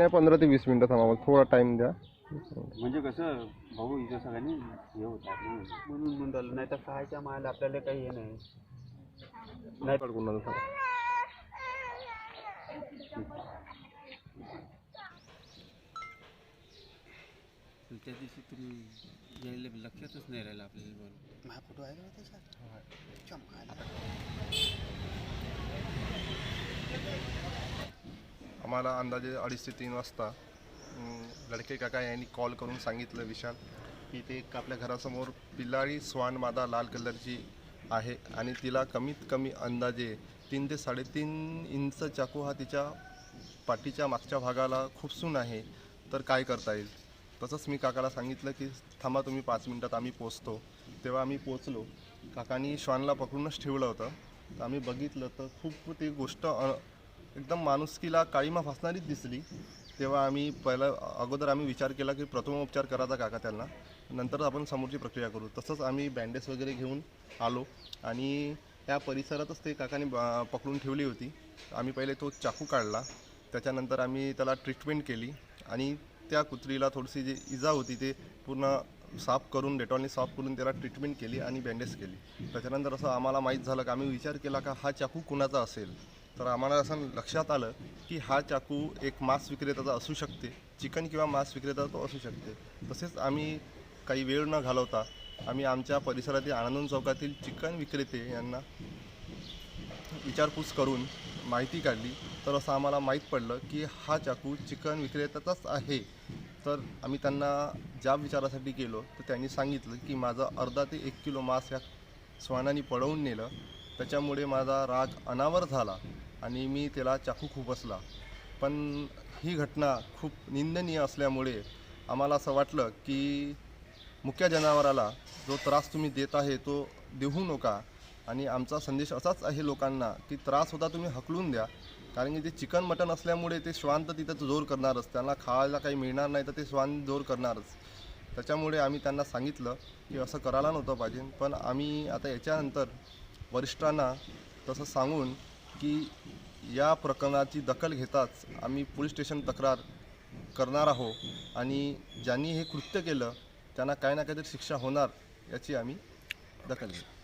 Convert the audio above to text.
काय पंधरा ते वीस मिनटं थांबा मला थोडा टाईम द्या. म्हणजे कसं भाऊ इथं सगळ्यांनी हे होतात. म्हणून म्हणून नाही तर खायच्या माल आपल्याला काही हे नाही. नाही. पडकून. त्या दिवशी तुम्ही यायला लक्षातच नाही राहिलं आपल्याला बरं माझा फोटो आहे का त्याच्यात? आम्हाला अंदाजे अडीच ते तीन वाजता लडके काका यांनी कॉल करून सांगितलं विशाल की ते एक आपल्या घरासमोर पिल्लाळी स्वान मादा लाल कलरची आहे आणि तिला कमीत कमी अंदाजे तीन ते साडेतीन इंच चाकू हा तिच्या पाठीच्या मागच्या भागाला खुपसून आहे. तर काय करता येईल? तसंच मी काकाला सांगितलं की थांबा तुम्ही पाच मिनटात आम्ही पोचतो. तेव्हा आम्ही पोचलो. काकांनी श्वानला पकडूनच ठेवलं होतं. तर आम्ही बघितलं तर खूप ती गोष्ट एकदम माणुसकीला काळीमा फासणारीच दिसली. तेव्हा आम्ही पहिला अगोदर आम्ही विचार केला की प्रथमोपचार करायचा काका त्यांना. नंतर आपण समोरची प्रक्रिया करू. तसंच आम्ही बँडेज वगैरे घेऊन आलो. आणि त्या परिसरातच ते काकाने ब- पकडून ठेवली होती. आम्ही पहिले तो चाकू काढला. त्याच्यानंतर आम्ही त्याला ट्रीटमेंट केली. आणि त्या कुत्रीला थोडीशी जी इजा होती ते पूर्ण साफ करून डेटॉलने साफ करून त्याला ट्रीटमेंट केली आणि बँडेज केली. त्याच्यानंतर असं आम्हाला माहीत झालं का आम्ही विचार केला का हा चाकू कुणाचा असेल? तर आम्हाला असं लक्षात आलं की हा चाकू एक मांस विक्रेत्याचा असू शकते चिकन किंवा मांस विक्रेता तो असू शकते. तसेच आम्ही काही वेळ न घालवता आम्ही आमच्या परिसरातील आनंद चौकातील चिकन विक्रेते यांना विचारपूस करून माहिती काढली. तर असं आम्हाला माहीत पडलं की हा चाकू चिकन विक्रेत्याचाच आहे. तर आम्ही त्यांना ज्या विचारासाठी गेलो तर त्यांनी सांगितलं की माझं अर्धा ते एक किलो मांस या श्वानाने पळवून नेलं. त्याच्यामुळे माझा राग अनावर झाला. आणि मी त्याला चाकू खुपसला पण ही घटना खूप निंदनीय असल्यामुळे आम्हाला असं वाटलं की मुक्या जनावराला जो त्रास तुम्ही देत आहे तो देऊ नका. आणि आमचा संदेश असाच आहे लोकांना की त्रास होता तुम्ही हकलून द्या. कारण की ते चिकन मटन असल्यामुळे ते श्वान तर तिथं जोर करणारच. त्यांना खायला काही मिळणार नाही तर ते श्वान जोर करणारच. त्याच्यामुळे आम्ही त्यांना सांगितलं की असं करायला नव्हतं पाहिजे. पण आम्ही आता याच्यानंतर वरिष्ठांना तसं सांगून की या प्रकरणाची दखल घेताच आम्ही पोलीस स्टेशन तक्रार करणार आहोत आणि ज्यांनी हे कृत्य केलं त्यांना काही ना काहीतरी शिक्षा होणार याची आम्ही दखल घेऊ